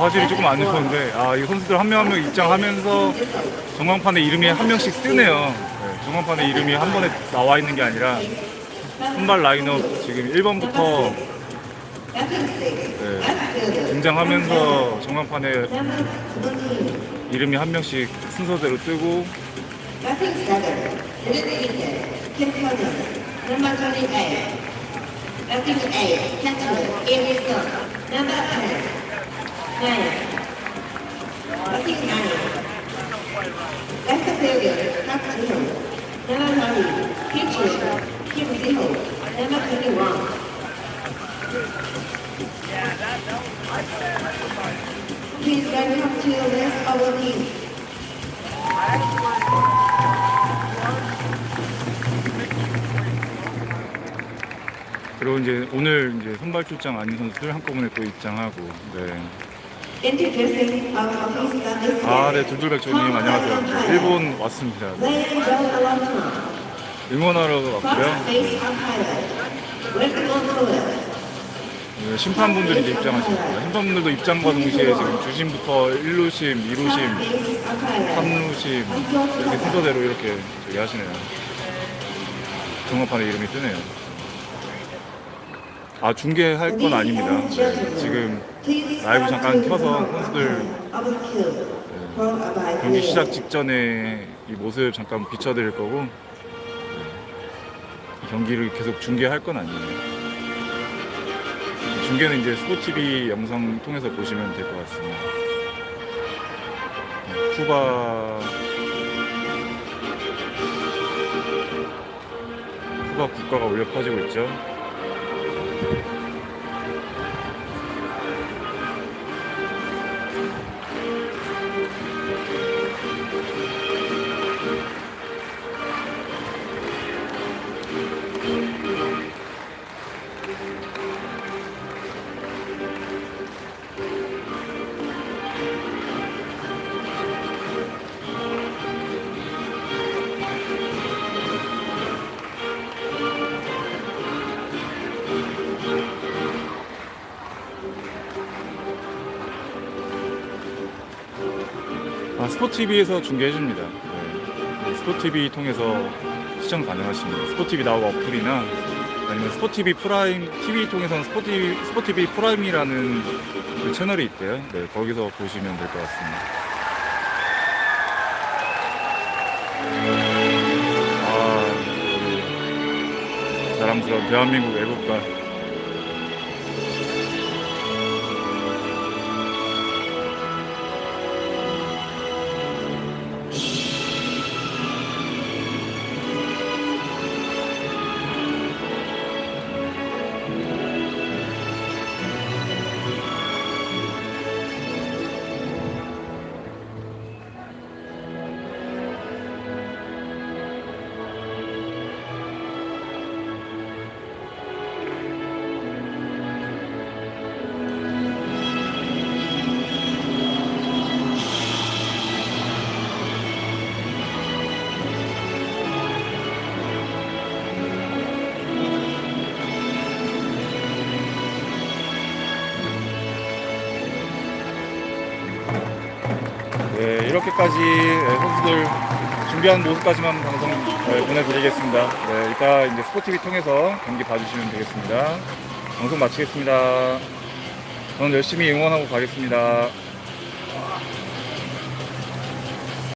화질이 조금 안 좋던데 아 이 선수들 한 명 한 명 입장하면서 전광판에 이름이 한 명씩 뜨네요. 네, 전광판에 이름이 한 번에 나와 있는 게 아니라 선발 라인업 지금 1번부터 Backing six. 네. 등장하면서 전광판에. 이름이 한 명씩 순서대로 뜨고 Please welcome to the rest of the team. 그리고 이제 오늘 이제 선발 출장 아닌 선수들 한꺼번에 또 입장하고 네. Introducing our office this 아, 네, 둘둘백조님 안녕하세요. 네, 일본 왔습니다. Ladies and gentlemen, 응원하러 first 왔고요. base umpire, Rick O'Connor. 네, 심판분들이 이제 입장하십니다. 심판분들도 입장과 동시에 지금 주심부터 1루심, 2루심, base umpire, 3루심 이렇게 순서대로 이렇게 저기 하시네요. 정합판에 이름이 뜨네요. 아 중계할 건 아닙니다. 네, 지금 라이브 잠깐 켜서 선수들 경기 시작 직전에 이 모습 잠깐 비춰드릴 거고 네, 이 경기를 계속 중계할 건 아니에요. 중계는 이제 스포티비 영상 통해서 보시면 될 것 같습니다. 네, 쿠바 쿠바 국가가 올려 퍼지고 있죠. 아, 스포티비에서 중계해줍니다. 네. 스포티비 통해서 시청 가능하십니다. 스포티비 나우 어플이나 아니면 스포티비 프라임 TV 통해서는 스포티비, 스포티비 프라임이라는 그 채널이 있대요. 네, 거기서 보시면 될 것 같습니다. 아, 자랑스러운 대한민국 애국가 이렇게까지 네, 선수들 준비한 모습까지만 방송 네, 보내드리겠습니다. 네, 이따 이제 스포티비 통해서 경기 봐주시면 되겠습니다. 방송 마치겠습니다. 저는 열심히 응원하고 가겠습니다.